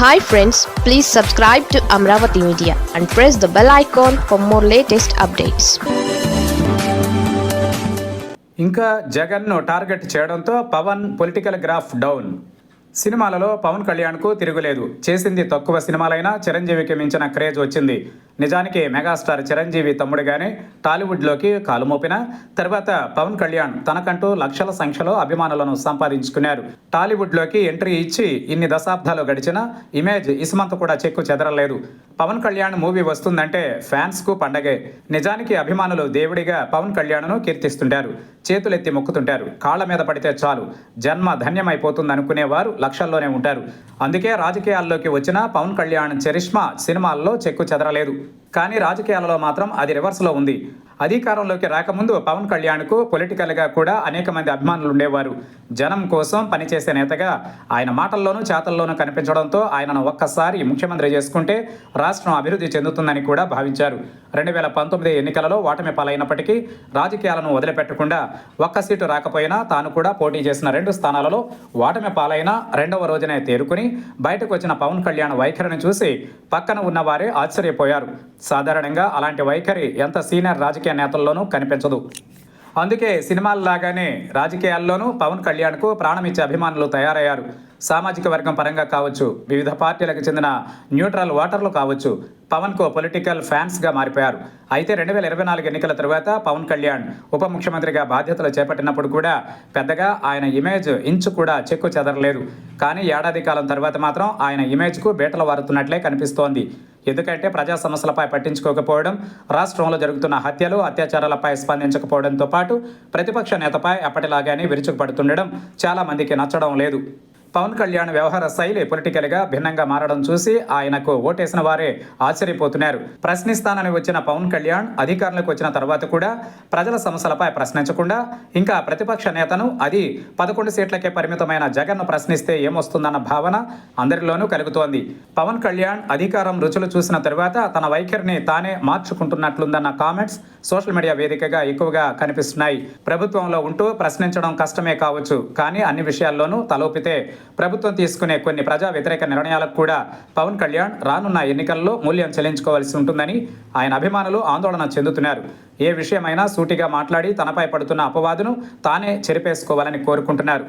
Hi friends please subscribe to Amaravati media and press the bell icon for more latest updates ఇంకా జగన్ను target చేయడంతో Pawan political graph down. సినిమాలలో పవన్ కళ్యాణ్కు తిరుగులేదు. చేసింది తక్కువ సినిమాలైనా చిరంజీవికి మించిన క్రేజ్ వచ్చింది. నిజానికి మెగాస్టార్ చిరంజీవి తమ్ముడిగానే టాలీవుడ్లోకి కాలు మోపిన తర్వాత పవన్ కళ్యాణ్ తనకంటూ లక్షల సంఖ్యలో అభిమానులను సంపాదించుకున్నారు. టాలీవుడ్లోకి ఎంట్రీ ఇచ్చి ఇన్ని దశాబ్దాలు గడిచిన ఇమేజ్ ఇసుమంత కూడా చెక్కు చెదరలేదు. పవన్ కళ్యాణ్ మూవీ వస్తుందంటే ఫ్యాన్స్కు పండగే. నిజానికి అభిమానులు దేవుడిగా పవన్ కళ్యాణ్ను కీర్తిస్తుంటారు. చేతులెత్తి మొక్కుతుంటారు. కాళ్ళ మీద పడితే చాలు. జన్మ ధన్యమైపోతుంది అనుకునేవారు లక్షల్లోనే ఉంటారు. అందుకే రాజకీయాల్లోకి వచ్చిన పవన్ కళ్యాణ్ చరిష్మా సినిమాల్లో చెక్కు చెదరలేదు. కానీ రాజకీయాలలో మాత్రం అది రివర్స్లో ఉంది. అధికారంలోకి రాకముందు పవన్ కళ్యాణ్కు పొలిటికల్గా కూడా అనేక మంది అభిమానులు ఉండేవారు. జనం కోసం పనిచేసే నేతగా ఆయన మాటల్లోనూ చేతల్లోనూ కనిపించడంతో ఆయనను ఒక్కసారి ముఖ్యమంత్రి చేసుకుంటే రాష్ట్రం అభివృద్ధి చెందుతుందని కూడా భావించారు. రెండు వేల పంతొమ్మిది ఎన్నికలలో ఓటమి పాలైనప్పటికీ రాజకీయాలను వదిలిపెట్టకుండా ఒక్క సీటు రాకపోయినా తాను కూడా పోటీ చేసిన రెండు స్థానాలలో ఓటమి పాలైన రెండవ రోజునే తేరుకుని బయటకు వచ్చిన పవన్ కళ్యాణ్ వైఖరిని చూసి పక్కన ఉన్నవారే ఆశ్చర్యపోయారు. సాధారణంగా అలాంటి వైఖరి ఎంత సీనియర్ రాజకీయ నేతల్లోనూ కనిపించదు. అందుకే సినిమాల్లాగానే రాజకీయాల్లోనూ పవన్ కళ్యాణ్కు ప్రాణమిచ్చే అభిమానులు తయారయ్యారు. సామాజిక వర్గం పరంగా కావచ్చు వివిధ పార్టీలకు చెందిన న్యూట్రల్ ఓటర్లు కావచ్చు పవన్కు పొలిటికల్ ఫ్యాన్స్గా మారిపోయారు. అయితే రెండు వేల ఇరవై నాలుగు ఎన్నికల తరువాత పవన్ కళ్యాణ్ ఉప ముఖ్యమంత్రిగా బాధ్యతలు చేపట్టినప్పుడు కూడా పెద్దగా ఆయన ఇమేజ్ ఇంచు కూడా చెక్కు చెదరలేదు. కానీ ఏడాది కాలం తర్వాత మాత్రం ఆయన ఇమేజ్కు బీటలు వారుతున్నట్లే కనిపిస్తోంది. ఎందుకంటే ప్రజా సమస్యలపై పట్టించుకోకపోవడం రాష్ట్రంలో జరుగుతున్న హత్యలు అత్యాచారాలపై స్పందించకపోవడంతో పాటు ప్రతిపక్ష నేతపై అప్పటిలాగానే విరుచుకుపడుతుండడం చాలా మందికి నచ్చడం లేదు. పవన్ కళ్యాణ్ వ్యవహార శైలి పొలిటికల్గా భిన్నంగా మారడం చూసి ఆయనకు ఓటేసిన వారే ఆశ్చర్యపోతున్నారు. ప్రశ్నిస్తానని వచ్చిన పవన్ కళ్యాణ్ అధికారంలోకి వచ్చిన తర్వాత కూడా ప్రజల సమస్యలపై ప్రశ్నించకుండా ఇంకా ప్రతిపక్ష నేతను అది పదకొండు సీట్లకే పరిమితమైన జగన్ను ప్రశ్నిస్తే ఏమొస్తుందన్న భావన అందరిలోనూ కలుగుతోంది. పవన్ కళ్యాణ్ అధికారం రుచులు చూసిన తర్వాత తన వైఖరిని తానే మార్చుకుంటున్నట్లుందన్న కామెంట్స్ సోషల్ మీడియా వేదికగా ఎక్కువగా కనిపిస్తున్నాయి. ప్రభుత్వంలో ఉంటూ ప్రశ్నించడం కష్టమే కావచ్చు కానీ అన్ని విషయాల్లోనూ తలోపితే ప్రభుత్వం తీసుకునే కొన్ని ప్రజా వ్యతిరేక నిర్ణయాలకు కూడా పవన్ కళ్యాణ్ రానున్న ఎన్నికల్లో మూల్యం చెల్లించుకోవాల్సి ఉంటుందని ఆయన అభిమానులు ఆందోళన చెందుతున్నారు. ఏ విషయమైనా సూటిగా మాట్లాడి తనపై పడుతున్న అపవాదును తానే చెరిపేసుకోవాలని కోరుకుంటున్నారు.